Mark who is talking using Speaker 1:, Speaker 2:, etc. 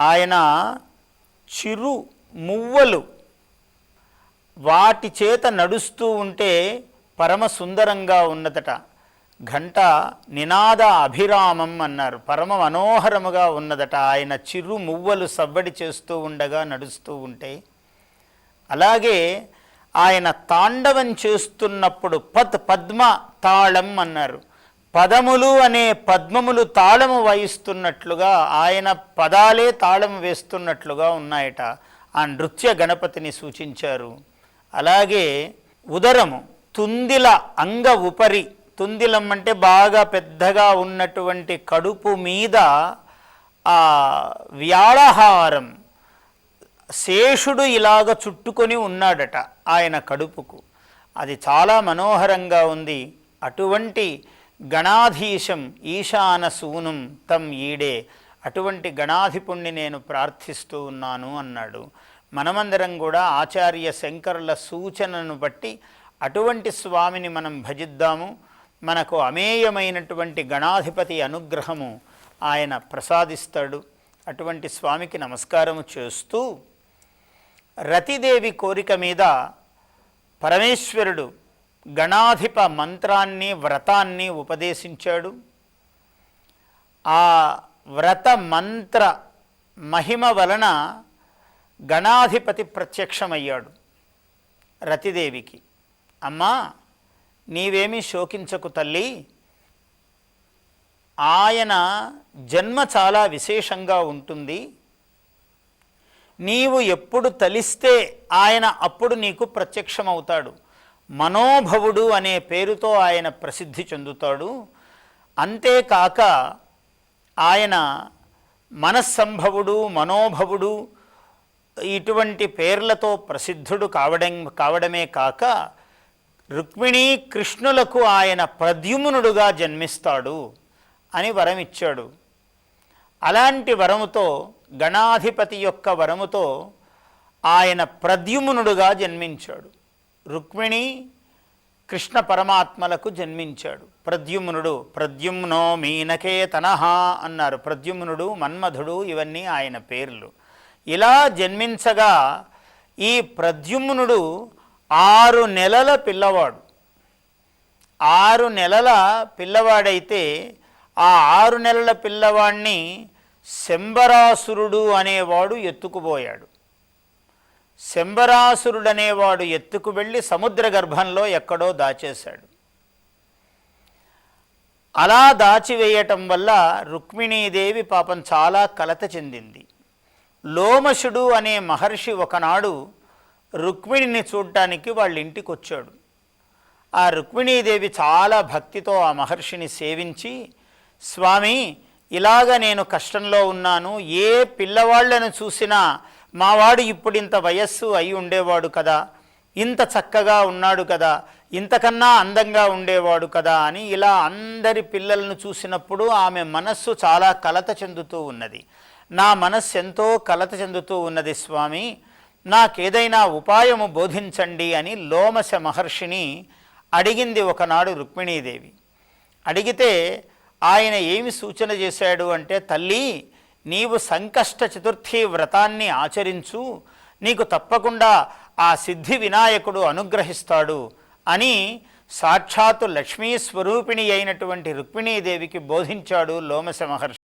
Speaker 1: ఆయన చిరు మువ్వలు వాటి చేత నడుస్తూ ఉంటే పరమ సుందరంగా ఉన్నదట. ఘంట నినాద అభిరామం అన్నారు. పరమ మనోహరముగా ఉన్నదట. ఆయన చిరు మువ్వలు సవ్వడి చేస్తూ ఉండగా నడుస్తూ ఉంటే. అలాగే ఆయన తాండవం చేస్తున్నప్పుడు పద్ పద్మ తాళం అన్నారు. పదములు అనే పద్మములు తాళము వాయిస్తున్నట్లుగా ఆయన పదాలే తాళం వేస్తున్నట్లుగా ఉన్నాయట. ఆ నృత్య గణపతిని సూచించారు. అలాగే ఉదరము తుందిల అంగ ఉపరి తుందిలం అంటే బాగా పెద్దగా ఉన్నటువంటి కడుపు మీద ఆ వ్యాళహారం శేషుడు ఇలాగ చుట్టుకొని ఉన్నాడట ఆయన కడుపుకు. అది చాలా మనోహరంగా ఉంది. అటువంటి గణాధీశం ఈశాన సూనుం తం ఈడే. అటువంటి గణాధిపుణ్ణి నేను ప్రార్థిస్తూ ఉన్నాను అన్నాడు. మనమందరం కూడా ఆచార్య శంకరుల సూచనను బట్టి అటువంటి స్వామిని మనం భజిద్దాము. మనకు అమేయమైనటువంటి గణాధిపతి అనుగ్రహము ఆయన ప్రసాదిస్తాడు. అటువంటి స్వామికి నమస్కారము చేస్తూ రతిదేవి కోరిక మీద పరమేశ్వరుడు గణాధిప మంత్రాన్ని వ్రతాన్ని ఉపదేశించాడు. ఆ వ్రత మంత్ర మహిమ వలన గణాధిపతి ప్రత్యక్షమయ్యాడు రతిదేవికి. అమ్మా నీవేమీ శోకించకు తల్లి. ఆయన జన్మ చాలా విశేషంగా ఉంటుంది. నీవు ఎప్పుడు తలిస్తే ఆయన అప్పుడు నీకు ప్రత్యక్షమవుతాడు. మనోభవుడు అనే పేరుతో ఆయన ప్రసిద్ధి చెందుతాడు. అంతేకాక ఆయన మనస్సంభవుడు మనోభవుడు ఇటువంటి పేర్లతో ప్రసిద్ధుడు కావడం కావడమే కాక రుక్మిణీ కృష్ణులకు ఆయన ప్రద్యుమ్నుడుగా జన్మిస్తాడు అని వరం ఇచ్చాడు అలాంటి వరముతో గణాధిపతి యొక్క వరముతో ఆయన ప్రద్యుమ్నుడుగా జన్మించాడు. రుక్మిణి కృష్ణ పరమాత్మలకు జన్మించాడు. ప్రద్యుమ్నుడు ప్రద్యుమ్నో మీనకే తనహ అన్నారు. ప్రద్యుమ్నుడు మన్మధుడు ఇవన్నీ ఆయన పేర్లు. ఇలా జన్మించగా ఈ ప్రద్యుమ్నుడు ఆరు నెలల పిల్లవాడు. ఆరు నెలల పిల్లవాడైతే ఆ ఆరు నెలల పిల్లవాడిని శంబరాసురుడు అనేవాడు ఎత్తుకుపోయాడు. శంబరాసురుడనేవాడు ఎత్తుకు వెళ్ళి సముద్ర గర్భంలో ఎక్కడో దాచేశాడు. అలా దాచివేయటం వల్ల రుక్మిణీదేవి పాపం చాలా కలత చెందింది. లోమశుడు అనే మహర్షి ఒకనాడు రుక్మిణిని చూడటానికి వాళ్ళ ఇంటికి వచ్చాడు ఆ రుక్మిణీదేవి చాలా భక్తితో ఆ మహర్షిని సేవించి స్వామి ఇలాగ నేను కష్టంలో ఉన్నాను ఏ పిల్లవాళ్ళను చూసినా మావాడు ఇప్పుడు ఇంత వయస్సు అయి ఉండేవాడు కదా ఇంత చక్కగా ఉన్నాడు కదా ఇంతకన్నా అందంగా ఉండేవాడు కదా అని ఇలా అందరి పిల్లలను చూసినప్పుడు ఆమె మనస్సు చాలా కలత చెందుతూ ఉన్నది. నా మనస్సు ఎంతో కలత చెందుతూ ఉన్నది స్వామి. నాకేదైనా ఉపాయము బోధించండి అని లోమశ మహర్షిని అడిగింది ఒకనాడు రుక్మిణీదేవి. అడిగితే ఆయన ఏమి సూచన చేశాడు అంటే తల్లి నీవు సంకష్ట చతుర్థి వ్రతాన్ని ఆచరించు నీకు తప్పకుండా ఆ సిద్ధి వినాయకుడు అనుగ్రహిస్తాడు అని సాక్షాత్తు లక్ష్మీ స్వరూపిణి అయినటువంటి రుక్మిణీదేవికి బోధించాడు లోమస మహర్షి.